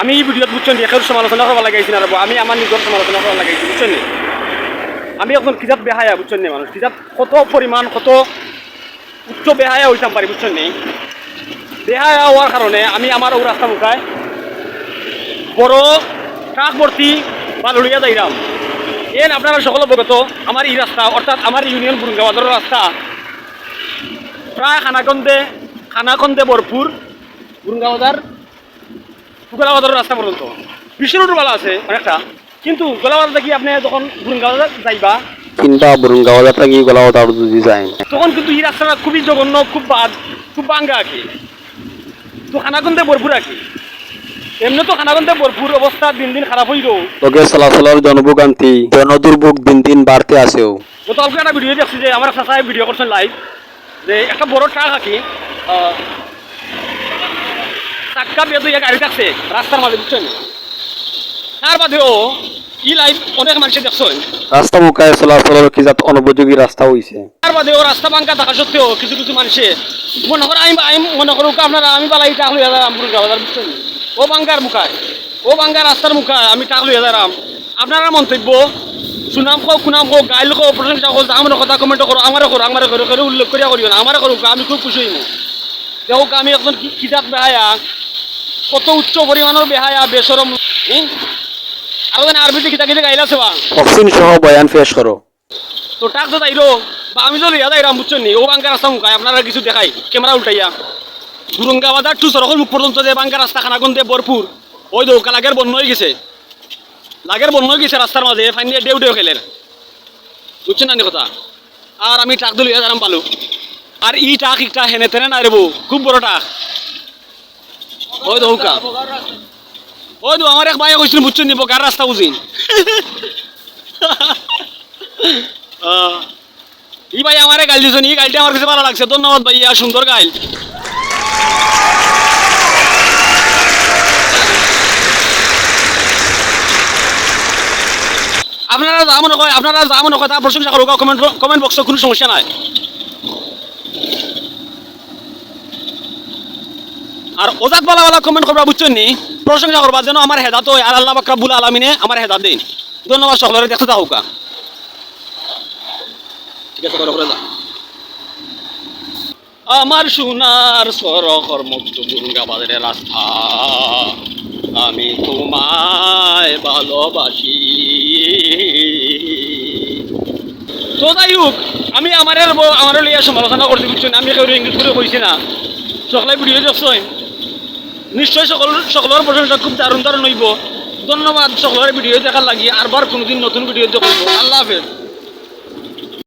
আমি এই ভিডিওত বুঝছেন একের সমালোচনা করবা লাগাইছি না আমি আমার নিজের সমালোচনা করবা লাগাইছি, বুঝছেন? আমি এখন কিজাত বেহায়া, বুঝছেন মানুষ? কিজাত কত পরিমাণ কত উচ্চ বেহায়া হইতাম পারি বুঝছেন বেহায়া হওয়ার কারণে আমি আমার ও রাস্তা মুখায় বড় ট্রাক ভর্তি বা লড়িয়া যাইরাম এন আপনারা সকল অবগত আমার এই রাস্তা অর্থাৎ আমার ইউনিয়ন বুরুঙ্গাবাজারের রাস্তা প্রায় খানাকন্দে খানাকন্দে ভরপুর বুরুঙ্গাবাজার গোলাবাজারের রাস্তা পর্যন্ত। বিশ্ব রোড ভালো আছে অনেকটা। কিন্তু গোলাবাজার থেকে আপনি যখন বুরুঙ্গাবাজার যাইবা কিংবা গোলাওয়াতার যদি তখন কিন্তু এই রাস্তাটা খুবই জঘন্য খুব বাদ খুব বাঙ্গা আর কি। তো খানাকন্দে ভরপুর আর কি। এমনি তো খানাকন্দে ভরপুর অবস্থা দিন দিন খারাপ হইল। লোকের চলাচলের জনভোগান্তি জনদুর্ভোগ দিন দিন বাড়তে আসেও। গতকালকে একটা ভিডিও দেখছি যে আমার চাচাই ভিডিও করছেন লাইভ যে একটা বড় ট্রাক আঁকি বেদ ইয়ে গাড়ি থাকছে। রাস্তার মাঝে বুঝছেন? তার বাদেও ই লাইভ অনেক মানুষে দেখছেন। রাস্তা মুখায় চলাচলের কি যাত অনুপযোগী রাস্তা হইছে? তার বাদেও রাস্তা থাকা সত্ত্বেও কিছু কিছু মানুষে মনে করে আমি আমি মনে আপনারা আমি টাক লইয়া বাজার বুঝছেন? ও বাঙ্গার মুখায় ও রাস্তার মুখায় আমি টাক লইয়া যারাম আপনারা মন্তব্য সুনাম হোক কুনাম হোক গাইল হোক প্রশংসা হোক আমার কথা কমেন্ট করো আমারও করো আমারও করো করে উল্লেখ করিয়া করিও না আমারও করুক আমি খুব খুশি হইমু। দেখুক আমি এখন কি- কিতাব বেহায়া কত উচ্চ পরিমাণের বেহায়া বেসরম? আর ওখানে আরবিতে কিতা কিতা গাইলা সেবা অক্সিন সহ বয়ান পেশ করো তো টাক তো তাইরো বা আমি তো লিয়া বুঝছেন নি? ও বাঙ্কা রাস্তা মুখায় আপনারা কিছু দেখাই ক্যামেরা উল্টাইয়া দুরঙ্গা বাজার টু সরকল মুখ পর্যন্ত যে বাঙ্কা রাস্তা খানাগন দিয়ে ভরপুর ওই তো লাগের বন্য হয়ে গেছে। লাগের বন্য হয়ে গেছে রাস্তার মাঝে ফাইনি ডেউ ডেউ খেলের বুঝছেন না কথা? আর আমি ট্রাক দিয়ে লিয়া যারাম পালো। আর ই টাক একটা হেনে তেনে না রেবো খুব বড় টাক ওই তো হুকা। ওই তো আমার এক ভাই কইছিল বুঝছেন নি কার রাস্তা বুঝি আহ, ই ভাই আমারে গাইল দিছেন ই গাইলটা আমার কাছে ভালো লাগছে ধন্যবাদ ভাই ইয়া সুন্দর গাইল আপনারা যা মনে কয় আপনারা যা মনে কয় তা প্রশংসা করুক কমেন্ট কমেন্ট বক্সে কোনো সমস্যা নাই। আর ওজাত বলা বলা কমেন্ট করবা বুঝছেন নি? প্রশংসা করবা যেন আমার হেদাত হয় আর আল্লাহ বাকরাবুল আলমিনে আমার হেদাত দিন। ধন্যবাদ সকলের দেখতে থাকুকা ঠিক আছে, করে যা আমার সোনার সরকর মুক্ত দুর্গা বাজারের রাস্তা। আমি তোমায় ভালোবাসি। তো যাই হোক, আমি আমার আমার লিয়া সমালোচনা করতে বুঝছেন আমি কেউ ইংলিশ করে কইছি না। সকলে ভিডিও দেখছেন নিশ্চয় সকল সকলের প্রশংসা খুব দারুণ দারুণ হইব। ধন্যবাদ সকলের ভিডিও দেখার লাগি। আরবার কোনোদিন নতুন ভিডিও দেখব। আল্লাহ হাফেজ।